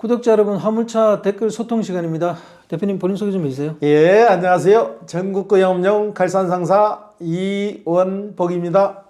구독자 여러분 화물차 댓글 소통 시간입니다. 대표님 본인 소개 좀 해주세요. 예, 안녕하세요. 전국구 영업용 갈산상사 이원복입니다.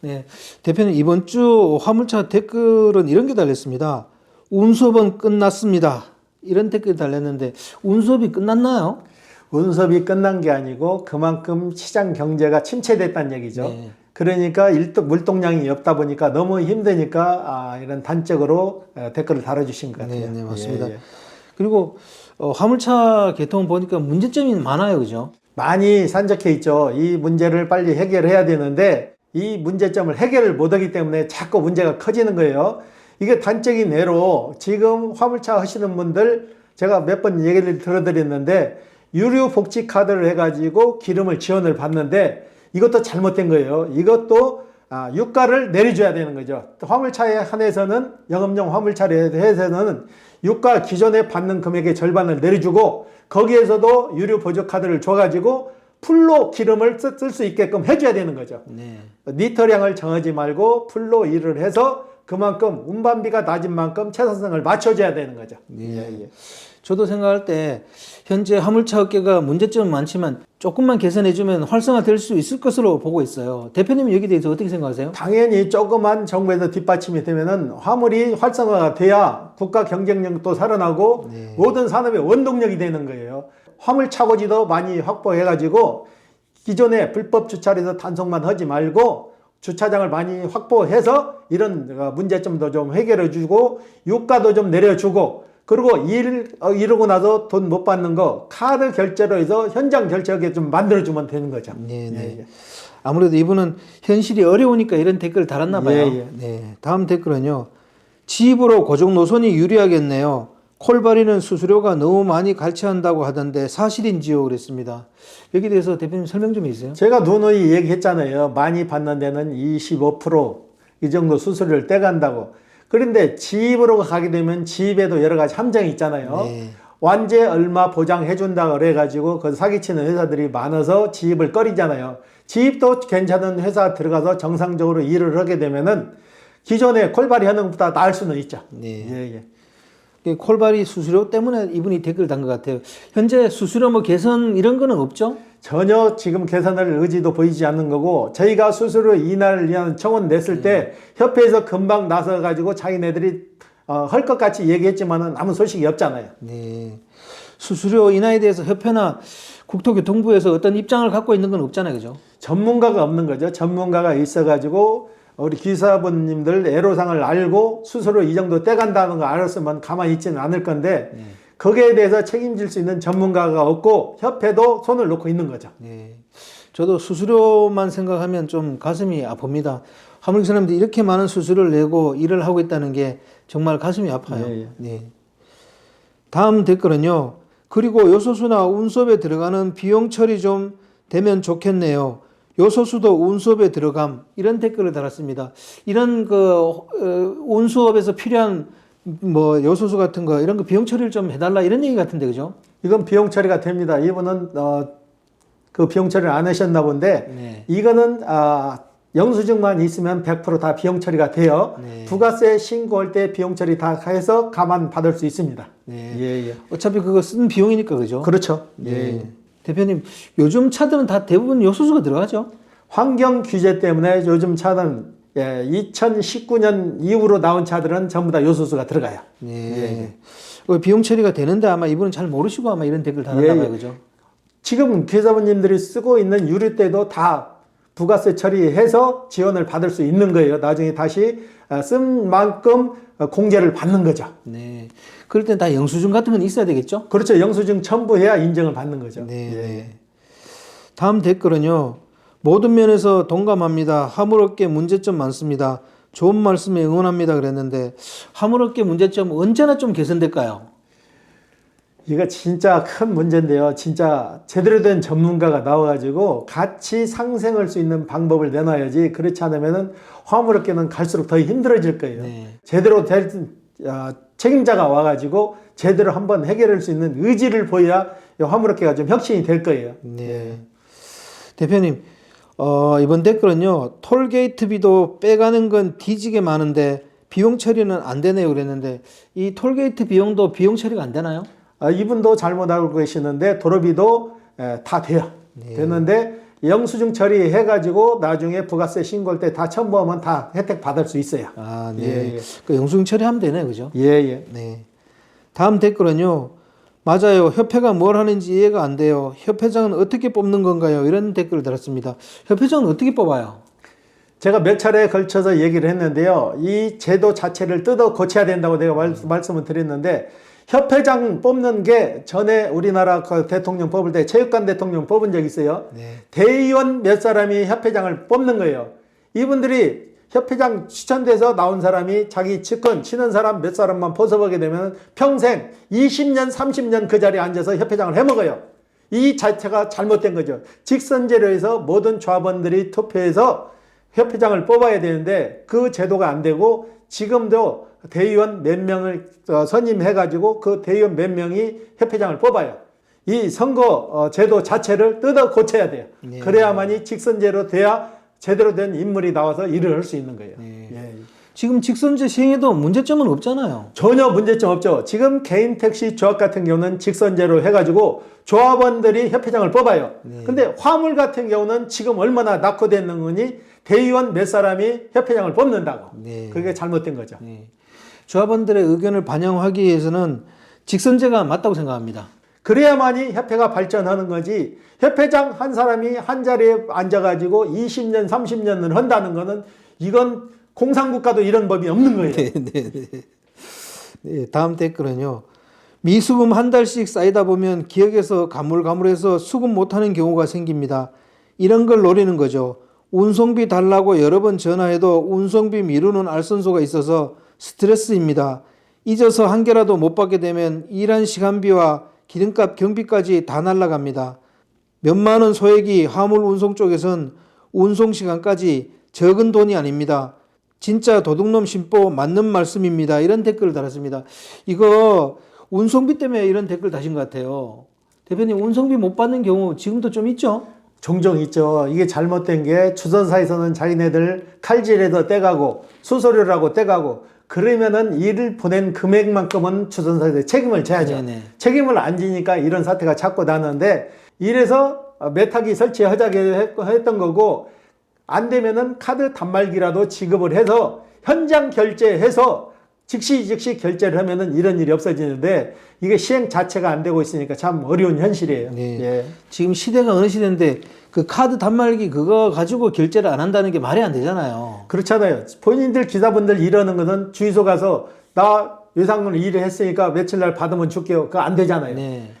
네, 대표님 이번 주 화물차 댓글은 이런 게 달렸습니다. 운수업은 끝났습니다. 이런 댓글이 달렸는데 운수업이 끝났나요? 운섭이 끝난 게 아니고 그만큼 시장 경제가 침체됐다는 얘기죠. 네. 그러니까 일동 물동량이 없다 보니까 너무 힘드니까 아, 이런 단적으로 어, 댓글을 달아주신 것 같아요. 네, 네 맞습니다. 예, 예. 그리고 어, 화물차 개통 보니까 문제점이 많아요, 그죠? 많이 산적해 있죠. 이 문제를 빨리 해결해야 되는데 이 문제점을 해결을 못하기 때문에 자꾸 문제가 커지는 거예요. 이게 단적인 예로 지금 화물차 하시는 분들 제가 몇 번 얘기를 들어드렸는데 유료 복지 카드를 해가지고 기름을 지원을 받는데 이것도 잘못된 거예요. 이것도 아, 유가를 내려줘야 되는 거죠. 화물차에 한해서는 영업용 화물차에 해서는 유가 기존에 받는 금액의 절반을 내려주고 거기에서도 유료 보조 카드를 줘가지고 풀로 기름을 쓸 수 있게끔 해줘야 되는 거죠. 네. 리터량을 정하지 말고 풀로 일을 해서 그만큼 운반비가 낮은 만큼 채사성을 맞춰줘야 되는 거죠. 예. 저도 생각할 때 현재 화물차 업계가 문제점은 많지만 조금만 개선해주면 활성화될 수 있을 것으로 보고 있어요. 대표님 여기 대해서 어떻게 생각하세요? 당연히 조그만 정부에서 뒷받침이 되면은 화물이 활성화가 돼야 국가 경쟁력도 살아나고 네. 모든 산업의 원동력이 되는 거예요. 화물 차고지도 많이 확보해가지고 기존에 불법 주차에서 단속만 하지 말고 주차장을 많이 확보해서 이런 어, 문제점도 좀 해결해 주고 유가도 좀 내려주고 그리고 일 어, 이러고 나서 돈 못 받는 거 카드 결제로 해서 현장 결제하게 좀 만들어주면 되는 거죠. 네, 네. 예, 예. 아무래도 이분은 현실이 어려우니까 이런 댓글을 달았나 봐요. 예, 예. 네. 다음 댓글은요. 지입으로 고정 노선이 유리하겠네요. 콜바리는 수수료가 너무 많이 갈취한다고 하던데 사실인지요? 그랬습니다. 여기 대해서 대표님 설명 좀 해주세요. 제가 누누이 얘기했잖아요. 많이 받는 데는 25%이 정도 수수료를 떼간다고. 그런데 지입으로 가게 되면 지입에도 여러 가지 함정이 있잖아요. 네. 완제 얼마 보장해준다 그래가지고 그 사기치는 회사들이 많아서 지입을 꺼리잖아요. 지입도 괜찮은 회사 들어가서 정상적으로 일을 하게 되면은 기존에 콜바리 하는 것보다 나을 수는 있죠. 네. 예, 예. 그 콜바리 수수료 때문에 이분이 댓글 단 것 같아요. 현재 수수료 뭐 개선 이런 거는 없죠? 전혀 지금 개선할 의지도 보이지 않는 거고 저희가 수수료 인하를 위한 청원 냈을 때 협회에서 금방 나서 가지고 자기네들이 어, 할 것 같이 얘기했지만은 아무 소식이 없잖아요. 네. 수수료 인하에 대해서 협회나 국토교통부에서 어떤 입장을 갖고 있는 건 없잖아요. 그죠? 전문가가 없는 거죠. 전문가가 있어 가지고 우리 기사분님들 애로상을 알고 수수료 이 정도 떼간다는 거 알았으면 가만히 있지는 않을 건데 거기에 대해서 책임질 수 있는 전문가가 없고 협회도 손을 놓고 있는 거죠. 네. 저도 수수료만 생각하면 좀 가슴이 아픕니다. 화물기 사람들이 이렇게 많은 수수료를 내고 일을 하고 있다는 게 정말 가슴이 아파요. 예, 예. 네. 다음 댓글은요. 그리고 요소수나 운수업에 들어가는 비용 처리 좀 되면 좋겠네요. 요소수도 운수업에 들어감 이런 댓글을 달았습니다. 이런 그 어, 운수업에서 필요한 뭐 요소수 같은 거 이런 거 비용 처리를 좀 해달라 이런 얘기 같은데 그죠? 이건 비용 처리가 됩니다. 이분은 어, 그 비용 처리를 안 하셨나 본데 네. 이거는 아, 영수증만 있으면 100%다 비용 처리가 돼요. 네. 부가세 신고할 때 비용 처리 다 해서 가만 받을 수 있습니다. 네. 예, 예. 어차피 그거 쓴 비용이니까 그죠? 그렇죠. 네. 예. 대표님, 요즘 차들은 다 대부분 요소수가 들어가죠? 환경 규제 때문에 요즘 차는 예, 2019년 이후로 나온 차들은 전부 다 요소수가 들어가요. 네. 그 비용 처리가 되는데 아마 이분은 잘 모르시고 아마 이런 댓글 달았나 예, 봐요, 예. 그죠? 지금 기사분님들이 쓰고 있는 유류 때도 다 부가세 처리해서 지원을 받을 수 있는 거예요. 나중에 다시 어, 쓴 만큼 어, 공제를 받는 거죠. 네. 그럴 땐 다 영수증 같은 건 있어야 되겠죠? 그렇죠. 영수증 첨부해야 인정을 받는 거죠. 네. 예. 네. 다음 댓글은요. 모든 면에서 동감합니다. 화물업계 문제점 많습니다. 좋은 말씀에 응원합니다. 그랬는데 화물업계 문제점 언제나 좀 개선될까요? 이거 진짜 큰 문제인데요. 진짜 제대로 된 전문가가 나와가지고 같이 상생할 수 있는 방법을 내놔야지 그렇지 않으면은 화물업계는 갈수록 더 힘들어질 거예요. 네. 제대로 될 아, 책임자가 와가지고 제대로 한번 해결할 수 있는 의지를 보여야 이 화물업계가 좀 혁신이 될 거예요. 네. 대표님, 어, 이번 댓글은요, 톨게이트비도 빼가는 건 뒤지게 많은데 비용 처리는 안 되네요 그랬는데 이 톨게이트 비용도 비용 처리가 안 되나요? 아, 이분도 잘못 알고 계시는데 도로비도 에, 다 돼요. 네. 되는데 영수증 처리해가지고 나중에 부가세 신고할 때 다 첨부하면 다 혜택 받을 수 있어요. 아, 네. 예, 예. 그 영수증 처리하면 되네, 그죠? 예, 예. 네. 다음 댓글은요. 맞아요. 협회가 뭘 하는지 이해가 안 돼요. 협회장은 어떻게 뽑는 건가요? 이런 댓글을 달았습니다. 협회장은 어떻게 뽑아요? 제가 몇 차례에 걸쳐서 얘기를 했는데요. 이 제도 자체를 뜯어 고쳐야 된다고 내가 말, 말씀을 드렸는데 협회장 뽑는 게 전에 우리나라 그 대통령 뽑을 때 체육관 대통령 뽑은 적 있어요. 네. 대의원 몇 사람이 협회장을 뽑는 거예요. 이분들이 협회장 추천돼서 나온 사람이 자기 측근 치는 사람 몇 사람만 포섭하게 되면 평생 20년, 30년 그 자리에 앉아서 협회장을 해먹어요. 이 자체가 잘못된 거죠. 직선제로 해서 모든 조합원들이 투표해서 협회장을 뽑아야 되는데 그 제도가 안 되고 지금도 대의원 몇 명을 어, 선임해가지고 그 대의원 몇 명이 협회장을 뽑아요. 이 선거 어, 제도 자체를 뜯어 고쳐야 돼요. 네. 그래야만이 직선제로 돼야 제대로 된 인물이 나와서 일을 할 수 있는 거예요. 네. 예. 지금 직선제 시행에도 문제점은 없잖아요. 전혀 문제점 없죠. 지금 개인 택시 조합 같은 경우는 직선제로 해가지고 조합원들이 협회장을 뽑아요. 네. 근데 화물 같은 경우는 지금 얼마나 낙후되는 거니 대의원 몇 사람이 협회장을 뽑는다고. 네. 그게 잘못된 거죠. 네. 조합원들의 의견을 반영하기 위해서는 직선제가 맞다고 생각합니다. 그래야만이 협회가 발전하는 거지. 협회장 한 사람이 한 자리에 앉아가지고 20년, 30년을 한다는 거는 이건 공산국가도 이런 법이 없는 거예요. 네, 네, 네. 네, 다음 댓글은요. 미수금 한 달씩 쌓이다 보면 기억에서 가물가물해서 수급 못하는 경우가 생깁니다. 이런 걸 노리는 거죠. 운송비 달라고 여러 번 전화해도 운송비 미루는 알선소가 있어서 스트레스입니다. 잊어서 한 개라도 못 받게 되면 일한 시간비와 기름값 경비까지 다 날라갑니다. 몇만 원 소액이 화물 운송 쪽에선 운송 시간까지 적은 돈이 아닙니다. 진짜 도둑놈 심보 맞는 말씀입니다. 이런 댓글을 달았습니다. 이거 운송비 때문에 이런 댓글 다신 것 같아요. 대표님 운송비 못 받는 경우 지금도 좀 있죠? 종종 있죠. 이게 잘못된 게 주선사에서는 자기네들 칼질해서 떼가고 수수료라고 떼가고 그러면은 일을 보낸 금액만큼은 주선사에서 책임을 져야죠. 네네. 책임을 안 지니까 이런 사태가 자꾸 나는데 이래서 메타기 설치하자게 했- 했던 거고 안 되면은 카드 단말기라도 지급을 해서 현장 결제해서 즉시 즉시 결제를 하면은 이런 일이 없어지는데 이게 시행 자체가 안 되고 있으니까 참 어려운 현실이에요. 네. 예. 지금 시대가 어느 시대인데 그 카드 단말기 그거 가지고 결제를 안 한다는 게 말이 안 되잖아요. 그렇잖아요. 본인들 기사분들 이러는 거는 주유소 가서 나 외상을 일을 했으니까 며칠 날 받으면 줄게요. 그거 안 되잖아요. 네.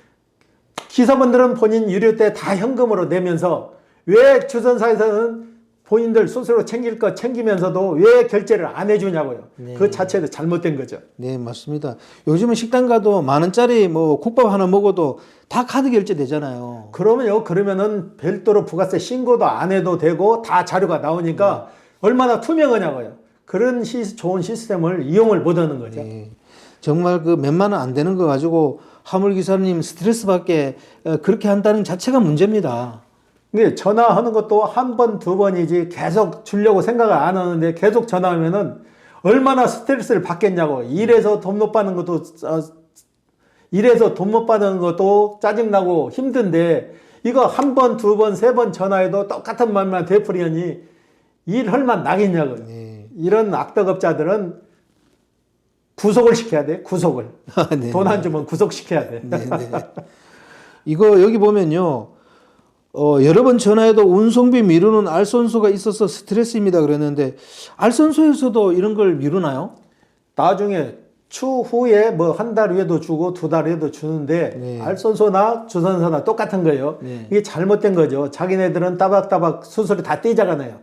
기사분들은 본인 유료 때 다 현금으로 내면서 왜 주선사에서는 본인들 스스로 챙길 거 챙기면서도 왜 결제를 안 해주냐고요. 네. 그 자체도 잘못된 거죠. 네, 맞습니다. 요즘은 식당 가도 만 원짜리 뭐 국밥 하나 먹어도 다 카드 결제 되잖아요. 그러면요, 그러면은 별도로 부가세 신고도 안 해도 되고 다 자료가 나오니까 얼마나 투명하냐고요. 그런 시, 좋은 시스템을 이용을 못 하는 거죠. 네. 정말 그 몇만 원 안 되는 거 가지고 화물 기사님 스트레스 받게 어, 그렇게 한다는 자체가 문제입니다. 근데 전화하는 것도 한 번, 두 번이지 계속 주려고 생각을 안 하는데 계속 전화하면은 얼마나 스트레스를 받겠냐고. 일해서 돈 못 받는 것도, 어, 일해서 돈 못 받는 것도 짜증나고 힘든데 이거 한 번, 두 번, 세 번 전화해도 똑같은 말만 되풀이하니 일 할 만 나겠냐고. 네. 이런 악덕업자들은 구속을 시켜야 돼, 구속을. 네. 돈안 주면 구속시켜야 돼. 네, 네. 이거 여기 보면요. 어, 여러 번 전화해도 운송비 미루는 알선소가 있어서 스트레스입니다 그랬는데 알선소에서도 이런 걸 미루나요? 나중에 추후에 뭐 한 달 후에도 주고 두 달 후에도 주는데 네. 알선소나 주선소나 똑같은 거예요. 네. 이게 잘못된 거죠. 자기네들은 따박따박 수수료 다 떼자잖아요.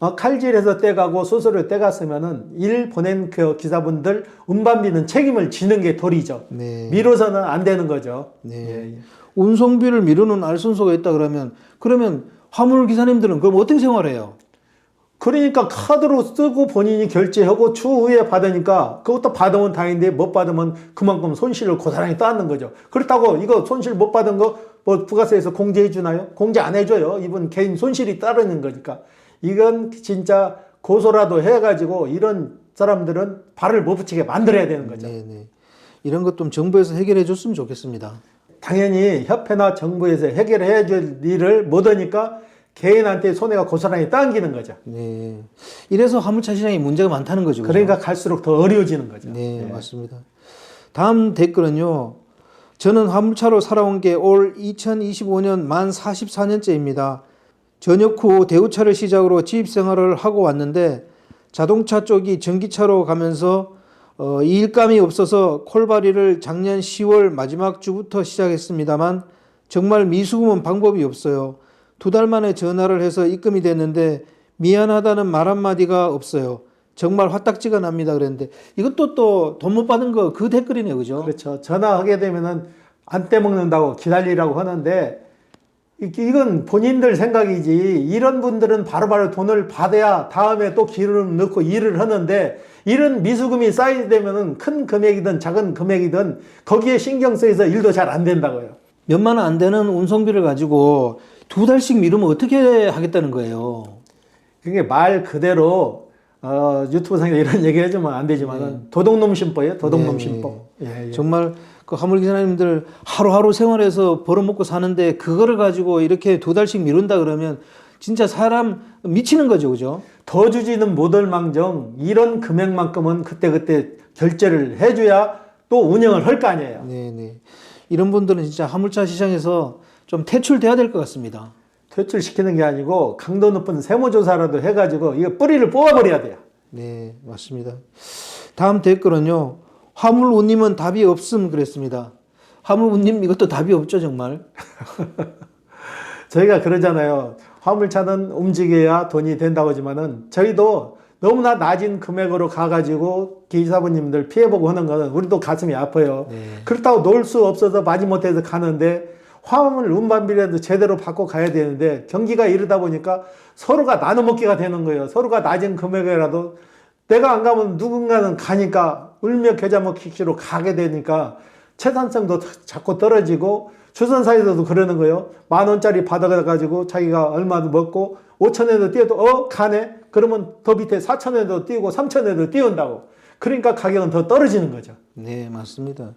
어, 칼질해서 떼가고 수수료 떼갔으면은 일 보낸 그 기사분들 운반비는 책임을 지는 게 도리죠. 네. 미뤄서는 안 되는 거죠. 네. 예, 예. 운송비를 미루는 알선소가 있다 그러면 그러면 화물 기사님들은 그럼 어떻게 생활해요? 그러니까 카드로 쓰고 본인이 결제하고 추후에 받으니까 그것도 받으면 다행인데 못 받으면 그만큼 손실을 고스란히 떠안는 거죠. 그렇다고 이거 손실 못 받은 거 뭐 부가세에서 공제해 주나요? 공제 안 해줘요. 이분 개인 손실이 따르는 거니까. 이건 진짜 고소라도 해가지고 이런 사람들은 발을 못 붙이게 만들어야 되는 거죠. 네, 네. 이런 것 좀 정부에서 해결해 줬으면 좋겠습니다. 당연히 협회나 정부에서 해결해야 될 일을 못 하니까 개인한테 손해가 고스란히 당기는 거죠. 네. 이래서 화물차 시장에 문제가 많다는 거죠. 그죠? 그러니까 갈수록 더 어려워지는 거죠. 네, 맞습니다. 다음 댓글은요. 저는 화물차로 살아온 게 올 2025년 만 44년째입니다. 전역 후 대우차를 시작으로 지입 생활을 하고 왔는데 자동차 쪽이 전기차로 가면서 어, 이일감이 없어서 콜바리를 작년 10월 마지막 주부터 시작했습니다만 정말 미수금은 방법이 없어요. 두 달 만에 전화를 해서 입금이 됐는데 미안하다는 말 한마디가 없어요. 정말 화딱지가 납니다. 그랬는데 이것도 또 돈 못 받은 거 그 댓글이네요. 그죠? 그렇죠. 전화하게 되면은 안 떼먹는다고 기다리라고 하는데 이- 이건 본인들 생각이지 이런 분들은 바로 바로 돈을 받아야 다음에 또 기름 넣고 일을 하는데 이런 미수금이 쌓이게 되면은 큰 금액이든 작은 금액이든 거기에 신경 쓰여서 일도 잘 안 된다고요. 몇만 원 안 되는 운송비를 가지고 두 달씩 미루면 어떻게 하겠다는 거예요? 그게 말 그대로 어, 유튜브상에 이런 얘기 해주면 안 되지만은 도둑놈 신법이에요. 도둑놈 네, 신법. 예, 예. 정말 그 화물 기사님들 하루하루 생활해서 벌어먹고 사는데 그거를 가지고 이렇게 두 달씩 미룬다 그러면 진짜 사람 미치는 거죠, 그죠? 더 주지는 못할 망정 이런 금액만큼은 그때그때 결제를 해줘야 또 운영을 할 거 아니에요. 네, 네. 이런 분들은 진짜 화물차 시장에서 좀 퇴출돼야 될 것 같습니다. 퇴출시키는 게 아니고 강도 높은 세무조사라도 해가지고 이거 뿌리를 뽑아버려야 돼요. 네, 맞습니다. 다음 댓글은요. 화물운님은 답이 없음 그랬습니다. 화물운님 이것도 답이 없죠, 정말. 저희가 그러잖아요. 화물차는 움직여야 돈이 된다고 하지만은 저희도 너무나 낮은 금액으로 가가지고 기사분님들 피해보고 하는 거는 우리도 가슴이 아파요. 네. 그렇다고 놀 수 없어서 마지못해서 가는데 화물 운반비라도 제대로 받고 가야 되는데 경기가 이르다 보니까 서로가 나눠 먹기가 되는 거예요. 서로가 낮은 금액이라도 내가 안 가면 누군가는 가니까 울며 겨자 먹기로 가게 되니까 채산성도 자꾸 떨어지고 주선사에서도 그러는 거예요. 만 원짜리 받아가지고 자기가 얼마도 먹고 오천 원에도 뛰어도 어 가네. 그러면 더 밑에 사천 원에도 뛰고 삼천 원에도 뛰어온다고. 그러니까 가격은 더 떨어지는 거죠. 네, 맞습니다.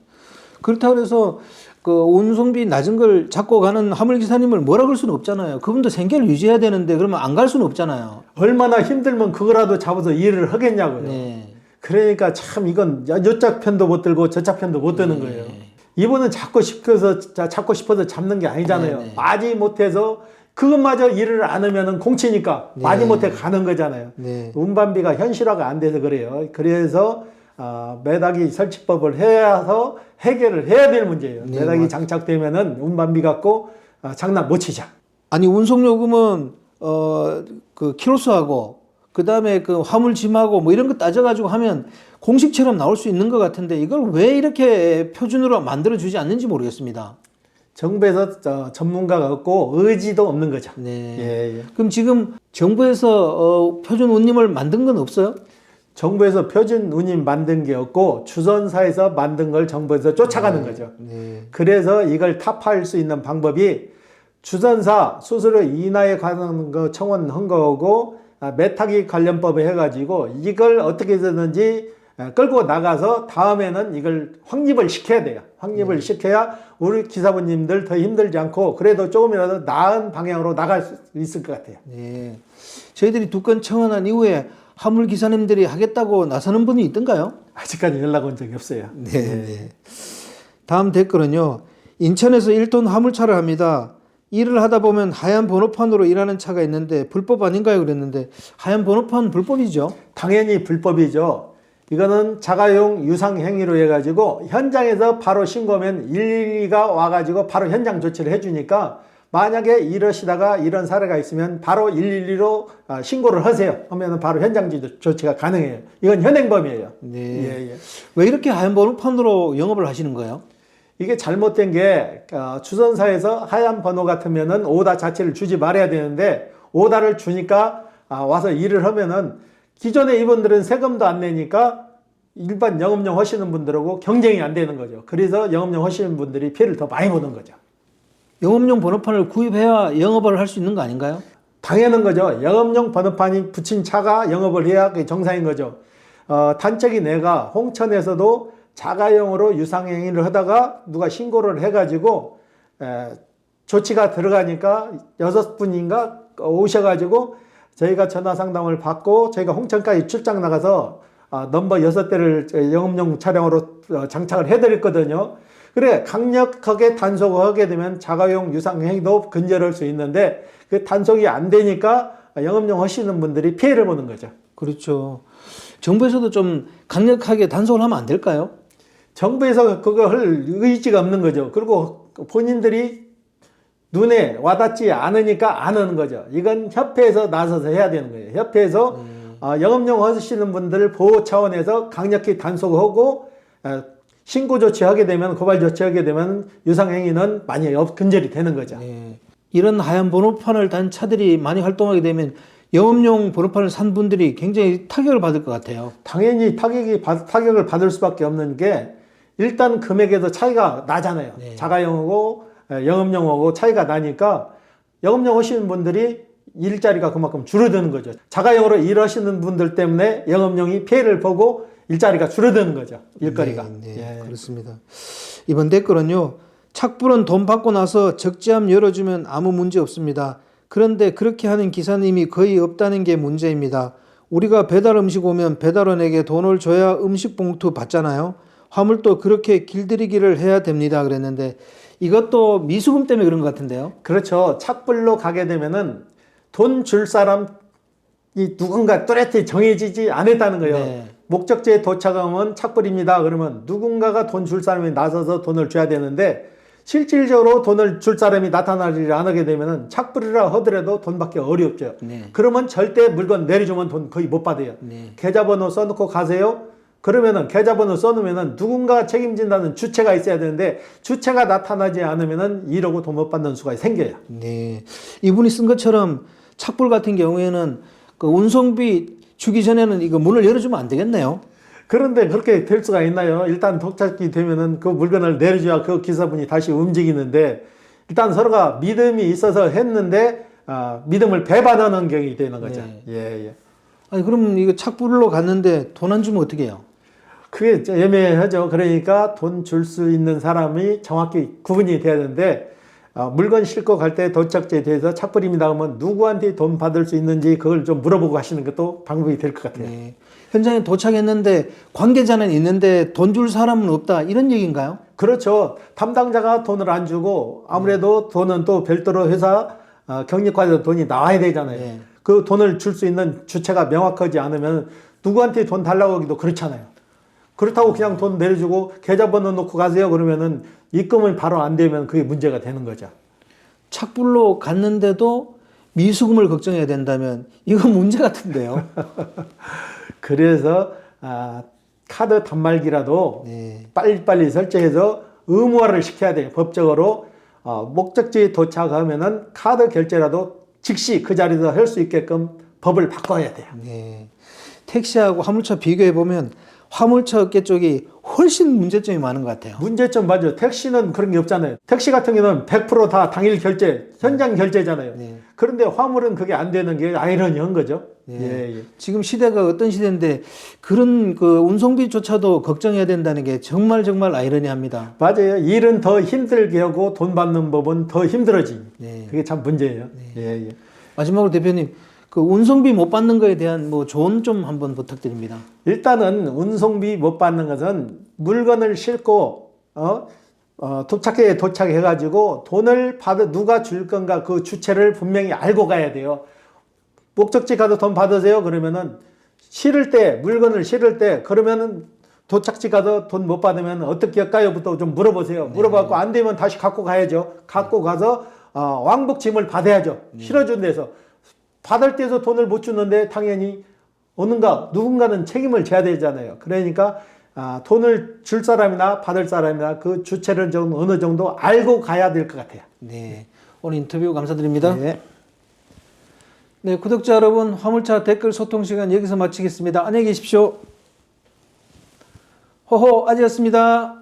그렇다고 해서 그 운송비 낮은 걸 잡고 가는 화물 기사님을 뭐라 그럴 수는 없잖아요. 그분도 생계를 유지해야 되는데 그러면 안 갈 수는 없잖아요. 얼마나 힘들면 그거라도 잡아서 일을 하겠냐고요. 네. 그러니까 참 이건 요짝 편도 못 들고 저짝 편도 못 드는 네. 거예요. 이분은 잡고 싶어서 자- 잡고 싶어서 잡는 게 아니잖아요. 네, 네. 마지 못해서 그것마저 일을 안 하면은 공치니까 네. 마지 못해 가는 거잖아요. 네. 운반비가 현실화가 안 돼서 그래요. 그래서 아, 매닥이 설치법을 해서 해결을 해야 될 문제예요. 네, 매닥이 맞- 장착되면은 운반비 갖고 아, 장난 못 치자. 아니 운송 요금은 어 그 키로수하고 그 다음에 그 화물 짐하고 뭐 이런 거 따져 가지고 하면 공식처럼 나올 수 있는 것 같은데 이걸 왜 이렇게 표준으로 만들어 주지 않는지 모르겠습니다. 정부에서 저 전문가가 없고 의지도 없는 거죠. 네. 예, 예. 그럼 지금 정부에서 어, 표준 운임을 만든 건 없어요? 정부에서 표준 운임 만든 게 없고 주선사에서 만든 걸 정부에서 쫓아가는 거죠. 네. 그래서 이걸 타파할 수 있는 방법이 주선사 수수료 인하에 관한 거 청원한 거고 아, 메타기 관련법에 해가지고 이걸 어떻게 해서든지 아, 끌고 나가서 다음에는 이걸 확립을 시켜야 돼요. 확립을 시켜야 우리 기사분님들 더 힘들지 않고 그래도 조금이라도 나은 방향으로 나갈 수 있을 것 같아요. 네. 저희들이 두 건 청원한 이후에 화물 기사님들이 하겠다고 나서는 분이 있던가요? 아직까지 연락 온 적이 없어요. 네. 네. 다음 댓글은요. 인천에서 1톤 화물차를 합니다. 일을 하다 보면 하얀 번호판으로 일하는 차가 있는데 불법 아닌가요? 그랬는데 하얀 번호판 불법이죠. 당연히 불법이죠. 이거는 자가용 유상 행위로 해가지고 현장에서 바로 신고하면 112가 와가지고 바로 현장 조치를 해주니까 만약에 이러시다가 이런 사례가 있으면 바로 112로 아, 신고를 하세요. 하면 바로 현장 조- 조치가 가능해요. 이건 현행범이에요. 네. 예, 예. 왜 이렇게 하얀 번호판으로 영업을 하시는 거예요? 이게 잘못된 게 어, 주선사에서 하얀 번호 같으면은 오다 자체를 주지 말아야 되는데 오다를 주니까 아, 와서 일을 하면은 기존에 이분들은 세금도 안 내니까 일반 영업용 하시는 분들하고 경쟁이 안 되는 거죠. 그래서 영업용 하시는 분들이 피해를 더 많이 보는 거죠. 영업용 번호판을 구입해야 영업을 할 수 있는 거 아닌가요? 당연한 거죠. 영업용 번호판이 붙인 차가 영업을 해야 정상인 거죠. 어, 단적인 애가 홍천에서도 자가용으로 유상행위를 하다가 누가 신고를 해가지고 에, 조치가 들어가니까 여섯 분인가 오셔가지고 저희가 전화 상담을 받고 저희가 홍천까지 출장 나가서 아, 넘버 여섯 대를 영업용 차량으로 어, 장착을 해드렸거든요. 그래 강력하게 단속을 하게 되면 자가용 유상행위도 근절할 수 있는데 그 단속이 안 되니까 영업용 하시는 분들이 피해를 보는 거죠. 그렇죠. 정부에서도 좀 강력하게 단속을 하면 안 될까요? 정부에서 그거 할 의지가 없는 거죠. 그리고 본인들이 눈에 와닿지 않으니까 안 하는 거죠. 이건 협회에서 나서서 해야 되는 거예요. 협회에서 어, 영업용 하시는 분들 보호 차원에서 강력히 단속하고 어, 신고 조치하게 되면 고발 조치하게 되면 유상 행위는 많이 업- 근절이 되는 거죠. 네. 이런 하얀 번호판을 단 차들이 많이 활동하게 되면 영업용 번호판을 산 분들이 굉장히 타격을 받을 것 같아요. 당연히 타격이 받- 타격을 받을 수밖에 없는 게 일단 금액에도 차이가 나잖아요. 네. 자가용하고 에, 영업용하고 차이가 나니까 영업용 하시는 분들이 일자리가 그만큼 줄어드는 거죠. 자가용으로 일하시는 분들 때문에 영업용이 피해를 보고 일자리가 줄어드는 거죠. 일거리가. 네, 네, 예. 그렇습니다. 이번 댓글은요. 착불은 돈 받고 나서 적재함 열어주면 아무 문제 없습니다. 그런데 그렇게 하는 기사님이 거의 없다는 게 문제입니다. 우리가 배달 음식 오면 배달원에게 돈을 줘야 음식 봉투 받잖아요. 화물도 그렇게 길들이기를 해야 됩니다. 그랬는데 이것도 미수금 때문에 그런 것 같은데요. 그렇죠. 착불로 가게 되면은 돈 줄 사람이 누군가 뚜렷이 정해지지 않았다는 거예요. 네. 목적지에 도착하면 착불입니다. 그러면 누군가가 돈 줄 사람이 나서서 돈을 줘야 되는데 실질적으로 돈을 줄 사람이 나타나지 않게 되면은 착불이라 하더라도 돈 받기 어렵죠. 네. 그러면 절대 물건 내려주면 돈 거의 못 받아요. 네. 계좌번호 써놓고 가세요. 그러면은 계좌번호 써놓으면은 누군가 책임진다는 주체가 있어야 되는데 주체가 나타나지 않으면은 이러고 돈 못 받는 수가 생겨요. 네. 이분이 쓴 것처럼 착불 같은 경우에는 그 운송비 주기 전에는 이거 문을 열어주면 안 되겠네요. 그런데 그렇게 될 수가 있나요? 일단 도착이 되면은 그 물건을 내려줘야 그 기사분이 다시 움직이는데 일단 서로가 믿음이 있어서 했는데 아, 믿음을 배반하는 경이 되는 거죠. 네. 예, 예. 아니 그럼 이거 착불로 갔는데 돈 안 주면 어떻게 해요? 그게 좀 애매하죠. 그러니까 돈 줄 수 있는 사람이 정확히 구분이 돼야 되는데 아, 물건 싣고 갈 때 도착지에 대해서 착불입니다 하면 누구한테 돈 받을 수 있는지 그걸 좀 물어보고 하시는 것도 방법이 될 것 같아요. 네. 현장에 도착했는데 관계자는 있는데 돈 줄 사람은 없다 이런 얘기인가요? 그렇죠. 담당자가 돈을 안 주고 아무래도 돈은 또 별도로 회사 어, 경력과에서 돈이 나와야 되잖아요. 네. 그 돈을 줄 수 있는 주체가 명확하지 않으면 누구한테 돈 달라고 하기도 그렇잖아요. 그렇다고 그냥 돈 내려주고 계좌번호 놓고 가세요 그러면은 입금이 바로 안 되면 그게 문제가 되는 거죠. 착불로 갔는데도 미수금을 걱정해야 된다면 이건 문제 같은데요. 그래서 아, 카드 단말기라도 네. 빨리빨리 설정해서 의무화를 시켜야 돼요. 법적으로 어, 목적지에 도착하면은 카드 결제라도 즉시 그 자리에서 할 수 있게끔 법을 바꿔야 돼요. 네. 택시하고 화물차 비교해 보면 화물차 업계 쪽이 훨씬 문제점이 많은 것 같아요. 문제점 맞아요. 택시는 그런 게 없잖아요. 택시 같은 경우는 100%다 당일 결제, 현장 결제잖아요. 네. 그런데 화물은 그게 안 되는 게 아이러니한 거죠. 네. 예, 예. 지금 시대가 어떤 시대인데 그런 그 운송비조차도 걱정해야 된다는 게 정말 정말 아이러니합니다. 맞아요. 일은 더 힘들게 하고 돈 받는 법은 더 힘들어지. 네. 그게 참 문제예요. 예, 예. 마지막으로 대표님 그 운송비 못 받는 거에 대한 뭐 조언 좀 한번 부탁드립니다. 일단은 운송비 못 받는 것은 물건을 싣고 어, 어, 도착해 도착해 가지고 돈을 받아 누가 줄 건가 그 주체를 분명히 알고 가야 돼요. 목적지 가서 돈 받으세요 그러면은 실을 때 물건을 실을 때 그러면은 도착지 가서 돈 못 받으면 어떻게 할까요부터 좀 물어보세요. 물어봤고 안 되면 다시 갖고 가야죠. 갖고 가서 어, 왕복 짐을 받아야죠. 실어준 데서 받을 때도 돈을 못 주는데 당연히 어는가 누군가는 책임을 져야 되잖아요. 그러니까 아, 돈을 줄 사람이나 받을 사람이나 그 주체를 좀 어느 정도 알고 가야 될 것 같아요. 네. 오늘 인터뷰 감사드립니다. 네. 네, 구독자 여러분, 화물차 댓글 소통 시간 여기서 마치겠습니다. 안녕히 계십시오. 호호 아지였습니다.